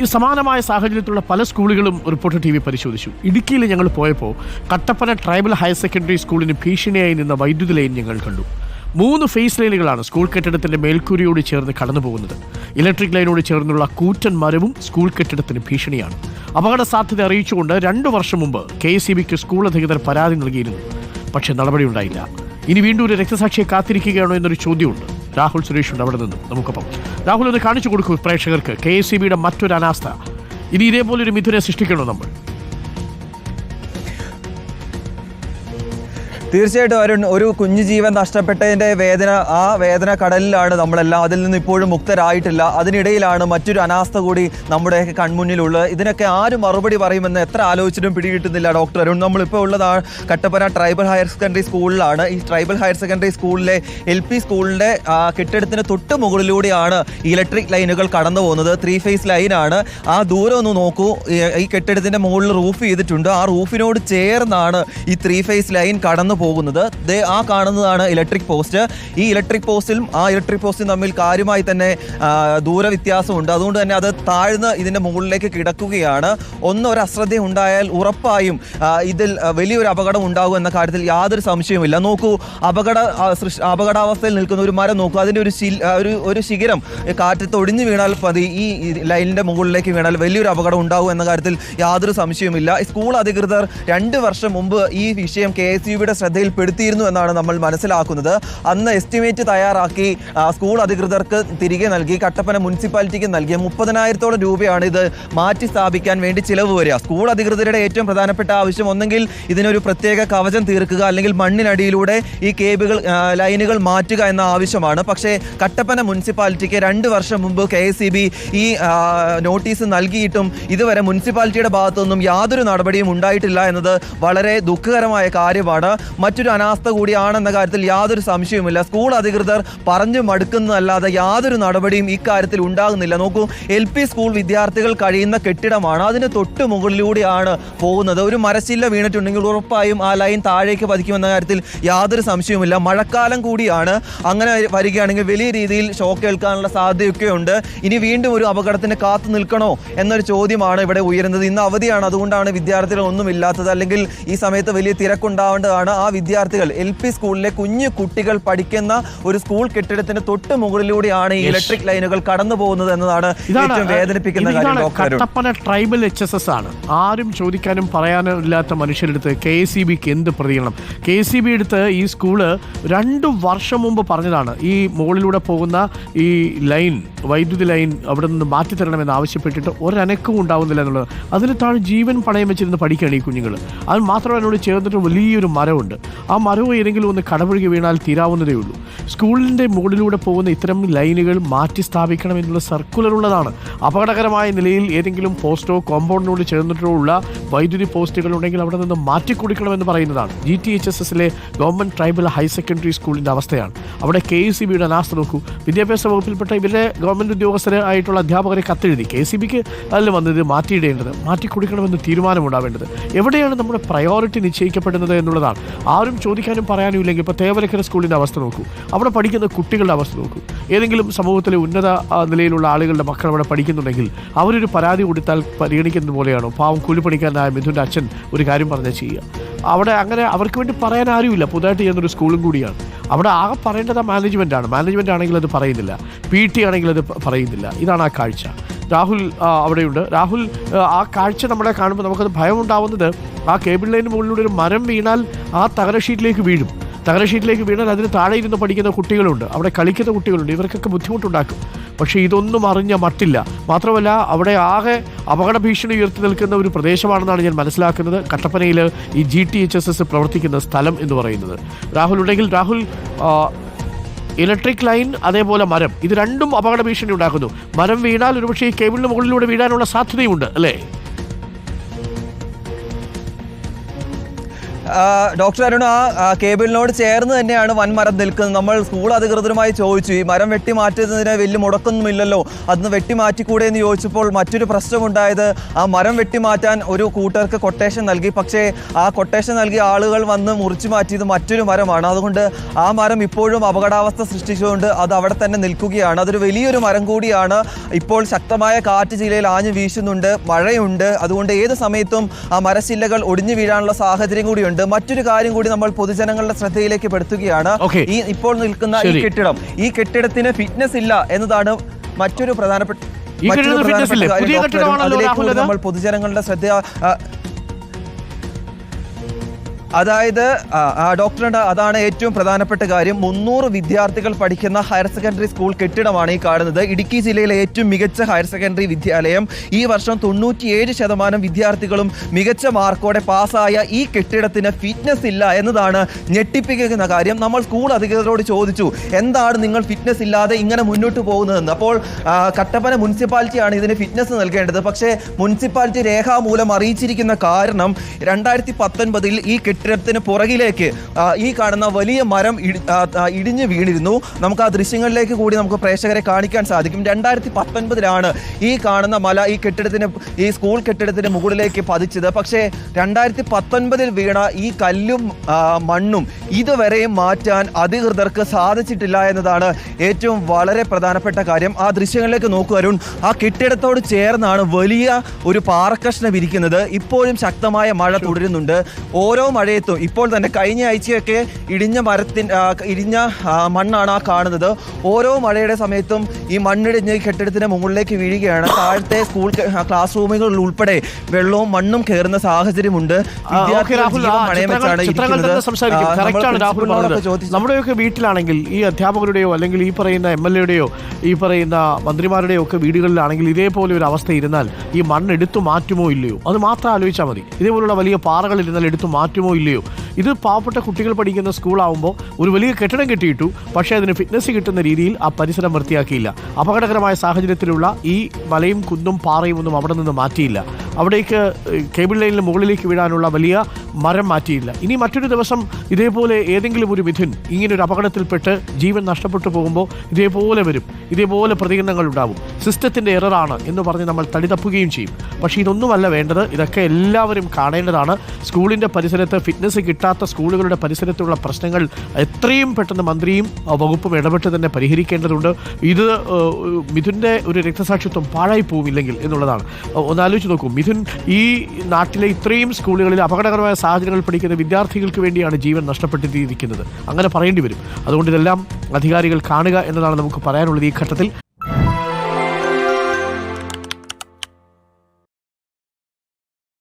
ഈ സമാനമായ സാഹചര്യത്തിലുള്ള പല സ്കൂളുകളും റിപ്പോർട്ടർ ടി വി പരിശോധിച്ചു. ഇടുക്കിയിൽ ഞങ്ങൾ പോയപ്പോൾ കട്ടപ്പന ട്രൈബൽ ഹയർ സെക്കൻഡറി സ്കൂളിന് ഭീഷണിയായി നിന്ന വൈദ്യുതി ലൈൻ ഞങ്ങൾ കണ്ടു. മൂന്ന് ഫേസ് ലൈനുകളാണ് സ്കൂൾ കെട്ടിടത്തിന്റെ മേൽക്കൂരയോട് ചേർന്ന് കടന്നു പോകുന്നത്. ഇലക്ട്രിക് ലൈനോട് ചേർന്നുള്ള കൂറ്റൻ മരവും സ്കൂൾ കെട്ടിടത്തിന് ഭീഷണിയാണ്. അപകട സാധ്യത അറിയിച്ചുകൊണ്ട് രണ്ടു വർഷം മുമ്പ് കെ എസ് സ്കൂൾ അധികൃതർ പരാതി നൽകിയിരുന്നു. പക്ഷേ നടപടിയുണ്ടായില്ല. ഇനി വീണ്ടും ഒരു രക്തസാക്ഷിയെ കാത്തിരിക്കുകയാണോ എന്നൊരു ചോദ്യമുണ്ട്. രാഹുൽ സുരേഷ് ഉണ്ട് അവിടെ നിന്ന് നമുക്കൊപ്പം. രാഹുൽ ഒന്ന് കാണിച്ചു കൊടുക്കൂ പ്രേക്ഷകർക്ക്. കെ എസ് സി ബിയുടെ മറ്റൊരു അനാസ്ഥ ഇനി ഇതേപോലൊരു മിഥുനെ സൃഷ്ടിക്കണോ നമ്മൾ? തീർച്ചയായിട്ടും അരുൺ ഒരു കുഞ്ഞു ജീവൻ നഷ്ടപ്പെട്ടതിന്റെ വേദന ആ വേദന കടലിലാണ് നമ്മളെല്ലാം. അതിൽ നിന്ന് ഇപ്പോഴും മുക്തരായിട്ടില്ല. അതിനിടയിലാണ് മറ്റൊരു അനാസ്ഥ കൂടി നമ്മുടെ കൺമുന്നിലുള്ളത്. ഇതിനൊക്കെ ആര് മറുപടി പറയുമെന്ന് എത്ര ആലോചിച്ചിട്ടും പിടികിട്ടുന്നില്ല ഡോക്ടർ അരുൺ. നമ്മളിപ്പോൾ ഉള്ളതാണ് കട്ടപ്പന ട്രൈബൽ ഹയർ സെക്കൻഡറി സ്കൂളിലാണ്. ഈ ട്രൈബൽ ഹയർ സെക്കൻഡറി സ്കൂളിലെ എൽ പി സ്കൂളിന്റെ കെട്ടിടത്തിന് തൊട്ട് മുകളിലൂടെയാണ് ഇലക്ട്രിക് ലൈനുകൾ കടന്നു പോകുന്നത്. ത്രീ ഫേസ് ലൈനാണ്. ആ ദൂരം ഒന്ന് നോക്കൂ. ഈ- കെട്ടിടത്തിന്റെ മുകളിൽ റൂഫ് ചെയ്തിട്ടുണ്ട്. ആ റൂഫിനോട് ചേർന്നാണ് ഈ ത്രീ ഫേസ് ലൈൻ കടന്നു പോകുന്നത്. ദേ ആ കാണുന്നതാണ് ഇലക്ട്രിക് പോസ്റ്റ്. ഈ ഇലക്ട്രിക് പോസ്റ്റിലും ആ ഇലക്ട്രിക് പോസ്റ്റും തമ്മിൽ കാര്യമായി തന്നെ ദൂരവ്യത്യാസമുണ്ട്. ദൂര അതുകൊണ്ട് തന്നെ അത് താഴ്ന്ന് ഇതിന്റെ മുകളിലേക്ക് കിടക്കുകയാണ്. ഒന്നൊരു അശ്രദ്ധ ഉണ്ടായാൽ ഉറപ്പായും ഇതിൽ വലിയൊരു അപകടം ഉണ്ടാകും എന്ന കാര്യത്തിൽ യാതൊരു സംശയവുമില്ല. നോക്കൂ അപകട അപകടാവസ്ഥയിൽ നിൽക്കുന്ന ഒരു മരം നോക്കൂ. അതിന്റെ ഒരു ഒരു ഒരു ശിഖരം കാറ്റത്ത് ഒടിഞ്ഞു വീണാൽ പതി ഈ ലൈനിന്റെ മുകളിലേക്ക് വീണാൽ വലിയൊരു അപകടം ഉണ്ടാകും എന്ന കാര്യത്തിൽ യാതൊരു സംശയവുമില്ല. സ്കൂൾ അധികൃതർ രണ്ട് വർഷം മുമ്പ് ഈ വിഷയം കെ എസ് ശ്രദ്ധയിൽപ്പെടുത്തിയിരുന്നു എന്നാണ് നമ്മൾ മനസ്സിലാക്കുന്നത്. അന്ന് എസ്റ്റിമേറ്റ് തയ്യാറാക്കി സ്കൂൾ അധികൃതർക്ക് തിരികെ നൽകി കട്ടപ്പന മുനിസിപ്പാലിറ്റിക്ക് നൽകിയ മുപ്പതിനായിരത്തോളം രൂപയാണ് ഇത് മാറ്റി സ്ഥാപിക്കാൻ വേണ്ടി ചിലവ് വരിക. സ്കൂൾ അധികൃതരുടെ ഏറ്റവും പ്രധാനപ്പെട്ട ആവശ്യം ഒന്നെങ്കിൽ ഇതിനൊരു പ്രത്യേക കവചം തീർക്കുക അല്ലെങ്കിൽ മണ്ണിനടിയിലൂടെ ഈ കേബിൾ ലൈനുകൾ മാറ്റുക എന്ന ആവശ്യമാണ്. പക്ഷേ കട്ടപ്പന മുനിസിപ്പാലിറ്റിക്ക് രണ്ട് വർഷം മുമ്പ് കെ ഈ നോട്ടീസ് നൽകിയിട്ടും ഇതുവരെ മുനിസിപ്പാലിറ്റിയുടെ ഭാഗത്തുനിന്നും യാതൊരു നടപടിയും ഉണ്ടായിട്ടില്ല എന്നത് വളരെ ദുഃഖകരമായ കാര്യമാണ്. മറ്റൊരു അനാസ്ഥ കൂടിയാണെന്ന കാര്യത്തിൽ യാതൊരു സംശയവുമില്ല. സ്കൂൾ അധികൃതർ പറഞ്ഞു മടുക്കുന്നതല്ലാതെ യാതൊരു നടപടിയും ഇക്കാര്യത്തിൽ ഉണ്ടാകുന്നില്ല. നോക്കൂ എൽ പി സ്കൂൾ വിദ്യാർത്ഥികൾ കഴിയുന്ന കെട്ടിടമാണ്. അതിന് തൊട്ട് മുകളിലൂടെയാണ് പോകുന്നത്. ഒരു മരശില്ല വീണിട്ടുണ്ടെങ്കിൽ ഉറപ്പായും ആ ലൈൻ താഴേക്ക് പതിക്കുമെന്ന കാര്യത്തിൽ യാതൊരു സംശയവുമില്ല. മഴക്കാലം കൂടിയാണ്. അങ്ങനെ വരികയാണെങ്കിൽ വലിയ രീതിയിൽ ഷോക്ക് ഏൽക്കാനുള്ള സാധ്യതയൊക്കെ ഉണ്ട് ഇനി വീണ്ടും ഒരു അപകടത്തിന് കാത്തു നിൽക്കണോ എന്നൊരു ചോദ്യമാണ് ഇവിടെ ഉയരുന്നത്. ഇന്ന് അവധിയാണ്. അതുകൊണ്ടാണ് വിദ്യാർത്ഥികൾ ഒന്നുമില്ലാത്തത്. അല്ലെങ്കിൽ ഈ സമയത്ത് വലിയ തിരക്കുണ്ടാവേണ്ടതാണ്. ആ വിദ്യാർത്ഥികൾ എൽ പി സ്കൂളിലെ കുഞ്ഞു കുട്ടികൾ പഠിക്കുന്ന ഒരു സ്കൂൾ കെട്ടിടത്തിന് തൊട്ട് മുകളിലൂടെയാണ് ഈ ഇലക്ട്രിക് ലൈനുകൾ കടന്നു പോകുന്നത് എന്നതാണ് ഏറ്റവും വേദനിപ്പിക്കുന്ന കാര്യം doctor tribal H S S ആണ്. ആരും ചോദിക്കാനും പറയാനും ഇല്ലാത്ത മനുഷ്യരെടുത്ത് കെ എസ് സി ബിക്ക് എന്ത് പ്രതികരണം? കെ എസ് സി ബി എടുത്ത് ഈ സ്കൂൾ രണ്ടു വർഷം മുമ്പ് പറഞ്ഞതാണ് ഈ മുകളിലൂടെ പോകുന്ന ഈ ലൈൻ വൈദ്യുതി ലൈൻ അവിടെ നിന്ന് മാറ്റി തരണമെന്ന് ആവശ്യപ്പെട്ടിട്ട് ഒരനക്കവും ഉണ്ടാവുന്നില്ല എന്നുള്ളത്. അതിന് താഴെ ജീവൻ പണയം വെച്ചിരുന്ന് പഠിക്കുകയാണ് ഈ കുഞ്ഞുങ്ങൾ അത് മാത്രമല്ല എന്നോട് ചേർന്നിട്ട് വലിയൊരു മരമുണ്ട്. ആ മരവും ഏതെങ്കിലും ഒന്ന് കടപുഴകി വീണാൽ തീരാവുന്നതേ ഉള്ളൂ. സ്കൂളിന്റെ മുകളിലൂടെ പോകുന്ന ഇത്തരം ലൈനുകൾ മാറ്റി സ്ഥാപിക്കണം എന്നുള്ള സർക്കുലർ ഉള്ളതാണ്. അപകടകരമായ നിലയിൽ ഏതെങ്കിലും പോസ്റ്റോ കോമ്പൗണ്ടിനോട് ചേർന്നിട്ടോ ഉള്ള വൈദ്യുതി പോസ്റ്റുകൾ ഉണ്ടെങ്കിൽ അവിടെ നിന്ന് മാറ്റിക്കൊടുക്കണമെന്ന് പറയുന്നതാണ്. ജി ടി എച്ച് എസ് എസിലെ ഗവൺമെന്റ് ട്രൈബൽ ഹയർ സെക്കൻഡറി സ്കൂളിന്റെ അവസ്ഥയാണ്. അവിടെ കെ സി ബിയുടെ അനാസ്ഥ നോക്കൂ. വിദ്യാഭ്യാസ വകുപ്പിൽപ്പെട്ട ഇവരുടെ ഗവൺമെന്റ് ഉദ്യോഗസ്ഥരെ ആയിട്ടുള്ള അധ്യാപകരെ കത്തെഴുതി. കെ സി ബിക്ക് അതിൽ വന്നത് മാറ്റിയിടേണ്ടത് മാറ്റിക്കൊടുക്കണമെന്ന് തീരുമാനമുണ്ടാവേണ്ടത്. എവിടെയാണ് നമ്മുടെ പ്രയോറിറ്റി നിശ്ചയിക്കപ്പെടുന്നത് എന്നുള്ളതാണ്. ആരും ചോദിക്കാനും പറയാനും ഇല്ലെങ്കിൽ ഇപ്പോൾ തേവലക്കര സ്കൂളിന്റെ അവസ്ഥ നോക്കൂ. അവിടെ പഠിക്കുന്ന കുട്ടികളുടെ അവസ്ഥ നോക്കൂ. ഏതെങ്കിലും സമൂഹത്തിലെ ഉന്നത നിലയിലുള്ള ആളുകളുടെ മക്കൾ അവിടെ പഠിക്കുന്നുണ്ടെങ്കിൽ അവരൊരു പരാതി കൊടുത്താൽ പരിഗണിക്കുന്നത് പോലെയാണോ? പാവം കൂലിപ്പണിക്കാരനായ മിഥുന്റെ അച്ഛൻ ഒരു കാര്യം പറഞ്ഞാൽ ചെയ്യുക. അവിടെ അങ്ങനെ അവർക്ക് വേണ്ടി പറയാൻ ആരുമില്ല. പുതുതായിട്ട് ചെയ്യുന്നൊരു സ്കൂളും കൂടിയാണ്. അവിടെ ആകെ പറയേണ്ടത് മാനേജ്മെന്റ് ആണ് മാനേജ്മെന്റ് ആണെങ്കിൽ അത് പറയുന്നില്ല. പി ടി ആണെങ്കിൽ അത് പറയുന്നില്ല. ഇതാണ് ആ കാഴ്ച. രാഹുൽ അവിടെയുണ്ട്. രാഹുൽ ആ, കാഴ്ച നമ്മളെ കാണുമ്പോൾ നമുക്കത് ഭയമുണ്ടാവുന്നത് ആ കേബിൾ ലൈൻ മുകളിലൂടെ ഒരു മരം വീണാൽ ആ തകര ഷീറ്റിലേക്ക് വീഴും. തകര ഷീറ്റിലേക്ക് വീണാൽ അതിന് താഴെ ഇരുന്ന് പഠിക്കുന്ന കുട്ടികളുണ്ട്. അവിടെ കളിക്കുന്ന കുട്ടികളുണ്ട്. ഇവർക്കൊക്കെ ബുദ്ധിമുട്ടുണ്ടാക്കും. പക്ഷേ ഇതൊന്നും അറിഞ്ഞ മട്ടില്ല. മാത്രമല്ല അവിടെ ആകെ അപകട ഭീഷണി ഉയർത്തി നിൽക്കുന്ന ഒരു പ്രദേശമാണെന്നാണ് ഞാൻ മനസ്സിലാക്കുന്നത്. കട്ടപ്പനയിൽ ഈ G T H S S പ്രവർത്തിക്കുന്ന സ്ഥലം എന്ന് പറയുന്നത്. രാഹുൽ ഉണ്ടെങ്കിൽ രാഹുൽ ഇലക്ട്രിക് ലൈൻ അതേപോലെ മരം. ഇത് രണ്ടും അപകട ഭീഷണി ഉണ്ടാക്കുന്നു. മരം വീണാൽ ഒരുപക്ഷെ ഈ കേബിളിന് മുകളിലൂടെ വീഴാനുള്ള സാധ്യതയുണ്ട് അല്ലേ? ഡോക്ടർ അരുൺ ആ കേബിളിനോട് ചേർന്ന് തന്നെയാണ് വൻമരം നിൽക്കുന്നത്. നമ്മൾ സ്കൂൾ അധികൃതരുമായി ചോദിച്ചു ഈ മരം വെട്ടി മാറ്റുന്നതിന് വലിയ മുടക്കൊന്നുമില്ലല്ലോ അന്ന് വെട്ടി മാറ്റിക്കൂടെ? എന്ന് ചോദിച്ചപ്പോൾ മറ്റൊരു പ്രശ്നമുണ്ടായത് ആ മരം വെട്ടി മാറ്റാൻ ഒരു കൂട്ടർക്ക് കൊട്ടേഷൻ നൽകി. പക്ഷേ ആ കൊട്ടേഷൻ നൽകിയ ആളുകൾ വന്ന് മുറിച്ചു മാറ്റിയത് മറ്റൊരു മരമാണ്. അതുകൊണ്ട് ആ മരം ഇപ്പോഴും അപകടാവസ്ഥ സൃഷ്ടിച്ചുകൊണ്ട് അത് അവിടെ തന്നെ നിൽക്കുകയാണ്. അതൊരു വലിയൊരു മരം കൂടിയാണ്. ഇപ്പോൾ ശക്തമായ കാറ്റ് ജില്ലയിൽ ആഞ്ഞു വീശുന്നുണ്ട് മഴയുണ്ട്. അതുകൊണ്ട് ഏത് സമയത്തും ആ മരശില്ലകൾ ഒടിഞ്ഞു വീഴാനുള്ള സാഹചര്യം കൂടിയുണ്ട്. മറ്റൊരു കാര്യം കൂടി നമ്മൾ പൊതുജനങ്ങളുടെ ശ്രദ്ധയിലേക്ക് പെടുത്തുകയാണ്. ഈ ഇപ്പോൾ നിൽക്കുന്ന ഈ കെട്ടിടം. ഈ കെട്ടിടത്തിന് ഫിറ്റ്നസ് ഇല്ല എന്നതാണ് മറ്റൊരു പ്രധാനപ്പെട്ട മറ്റൊരു പ്രധാനപ്പെട്ട കാര്യം? നമ്മൾ പൊതുജനങ്ങളുടെ ശ്രദ്ധ അതായത് ആ, അതാണ് ഏറ്റവും പ്രധാനപ്പെട്ട കാര്യം. മുന്നൂറ് വിദ്യാർത്ഥികൾ പഠിക്കുന്ന ഹയർ സെക്കൻഡറി സ്കൂൾ കെട്ടിടമാണ് ഈ കാണുന്നത്. ഇടുക്കി ജില്ലയിലെ ഏറ്റവും മികച്ച ഹയർ സെക്കൻഡറി വിദ്യാലയം. ഈ വർഷം തൊണ്ണൂറ്റിയേഴ് ശതമാനം വിദ്യാർത്ഥികളും മികച്ച മാർക്കോടെ പാസ്സായ ഈ കെട്ടിടത്തിന് ഫിറ്റ്നസ് ഇല്ല എന്നതാണ് ഞെട്ടിപ്പിക്കുന്ന കാര്യം. നമ്മൾ സ്കൂൾ അധികൃതരോട് ചോദിച്ചു എന്താണ് നിങ്ങൾ ഫിറ്റ്നസ് ഇല്ലാതെ ഇങ്ങനെ മുന്നോട്ട് പോകുന്നതെന്ന്? അപ്പോൾ കട്ടപ്പന മുനിസിപ്പാലിറ്റിയാണ് ഇതിന് ഫിറ്റ്നസ് നൽകേണ്ടത്. പക്ഷേ മുനിസിപ്പാലിറ്റി രേഖാമൂലം അറിയിച്ചിരിക്കുന്ന കാരണം രണ്ടായിരത്തി പത്തൊൻപതിൽ ഈ കെട്ടിടത്തിന് പുറകിലേക്ക് ഈ കാണുന്ന വലിയ മരം ഇടിഞ്ഞു വീണിരുന്നു. നമുക്ക് ആ ദൃശ്യങ്ങളിലേക്ക് കൂടി നമുക്ക് പ്രേക്ഷകരെ കാണിക്കാൻ സാധിക്കും. രണ്ടായിരത്തി പത്തൊൻപതിലാണ് ഈ കാണുന്ന മല ഈ കെട്ടിടത്തിന് ഈ സ്കൂൾ കെട്ടിടത്തിന് മുകളിലേക്ക് പതിച്ചത്. പക്ഷേ രണ്ടായിരത്തി പത്തൊൻപതിൽ വീണ ഈ കല്ലും മണ്ണും ഇതുവരെയും മാറ്റാൻ അധികൃതർക്ക് സാധിച്ചിട്ടില്ല എന്നതാണ് ഏറ്റവും വളരെ പ്രധാനപ്പെട്ട കാര്യം. ആ ദൃശ്യങ്ങളിലേക്ക് നോക്കുവരുൺ ആ കെട്ടിടത്തോട് ചേർന്നാണ് വലിയ ഒരു പാറക്കഷ്ണം ഇരിക്കുന്നത്. ഇപ്പോഴും ശക്തമായ മഴ തുടരുന്നുണ്ട്. ഓരോ മഴയത്തും ഇപ്പോൾ തന്നെ കഴിഞ്ഞ ആഴ്ചയൊക്കെ ഇടിഞ്ഞ മരത്തിൻ ഇടിഞ്ഞ മണ്ണാണ് ആ കാണുന്നത്. ഓരോ മഴയുടെ സമയത്തും ഈ മണ്ണിടിഞ്ഞ് കെട്ടിടത്തിന് മുകളിലേക്ക് വീഴുകയാണ്. താഴത്തെ സ്കൂൾ ക്ലാസ് റൂമുകളിൽ ഉൾപ്പെടെ വെള്ളവും മണ്ണും കയറുന്ന സാഹചര്യമുണ്ട്. നമ്മുടെയൊക്കെ വീട്ടിലാണെങ്കിൽ ഈ അധ്യാപകരുടെയോ അല്ലെങ്കിൽ ഈ പറയുന്ന എം എൽ എയുടെയോ ഈ പറയുന്ന മന്ത്രിമാരുടെയോ ഒക്കെ വീടുകളിലാണെങ്കിൽ ഇതേപോലെ ഒരു അവസ്ഥ ഇരുന്നാൽ ഈ മണ്ണ് എടുത്തു മാറ്റുമോ ഇല്ലയോ? അത് മാത്രം ആലോചിച്ചാൽ മതി. ഇതേപോലുള്ള വലിയ പാറകൾ ഇരുന്നാൽ എടുത്തു മാറ്റുമോ ഇല്ലയോ? ഇത് പാവപ്പെട്ട കുട്ടികൾ പഠിക്കുന്ന സ്കൂളാവുമ്പോൾ ഒരു വലിയ കെട്ടിടം കെട്ടിയിട്ടു പക്ഷേ അതിന് ഫിറ്റ്നസ് കിട്ടുന്ന രീതിയിൽ ആ പരിസരം വൃത്തിയാക്കിയില്ല. അപകടകരമായ സാഹചര്യത്തിലുള്ള ഈ മലയും കുന്നും പാറയും ഒന്നും അവിടെ നിന്ന് മാറ്റിയില്ല. അവിടേക്ക് കേബിൾ ലൈനിന് മുകളിലേക്ക് വിടാനുള്ള വലിയ മരം മാറ്റിയില്ല. ഇനി മറ്റൊരു ദിവസം ഇതേപോലെ ഏതെങ്കിലും ഒരു മിഥുൻ ഇങ്ങനെ ഒരു അപകടത്തിൽപ്പെട്ട് ജീവൻ നഷ്ടപ്പെട്ടു പോകുമ്പോൾ ഇതേപോലെ വരും. ഇതേപോലെ പ്രതികരണങ്ങൾ ഉണ്ടാവും. സിസ്റ്റത്തിന്റെ എററാണ് എന്ന് പറഞ്ഞ് നമ്മൾ തടിതപ്പുകയും ചെയ്യും. പക്ഷേ ഇതൊന്നുമല്ല വേണ്ടത്. ഇതൊക്കെ എല്ലാവരും കാണേണ്ടതാണ്. സ്കൂളിന്റെ പരിസരത്ത് ഫിറ്റ്നസ് കിട്ടാത്ത സ്കൂളുകളുടെ പരിസരത്തുള്ള പ്രശ്നങ്ങൾ എത്രയും പെട്ടെന്ന് മന്ത്രിയും വകുപ്പും ഇടപെട്ട് തന്നെ പരിഹരിക്കേണ്ടതുണ്ട്. ഇത് മിഥുന്റെ ഒരു രക്തസാക്ഷിത്വം പാഴായി പോവില്ലെങ്കിൽ എന്നുള്ളതാണ്. ഒന്നാലോചിച്ച് നോക്കൂ. മിഥുൻ ഈ നാട്ടിലെ ഇത്രയും സ്കൂളുകളിൽ അപകടകരമായ സാഹചര്യങ്ങളിൽ പഠിക്കുന്ന വിദ്യാർത്ഥികൾക്ക് വേണ്ടിയാണ് ജീവൻ നഷ്ടപ്പെട്ടിരിക്കുന്നത്. അങ്ങനെ പറയേണ്ടി വരും. അതുകൊണ്ട് ഇതെല്ലാം അധികാരികൾ കാണുക എന്നതാണ് നമുക്ക് പറയാനുള്ളത് ഈ ഘട്ടത്തിൽ.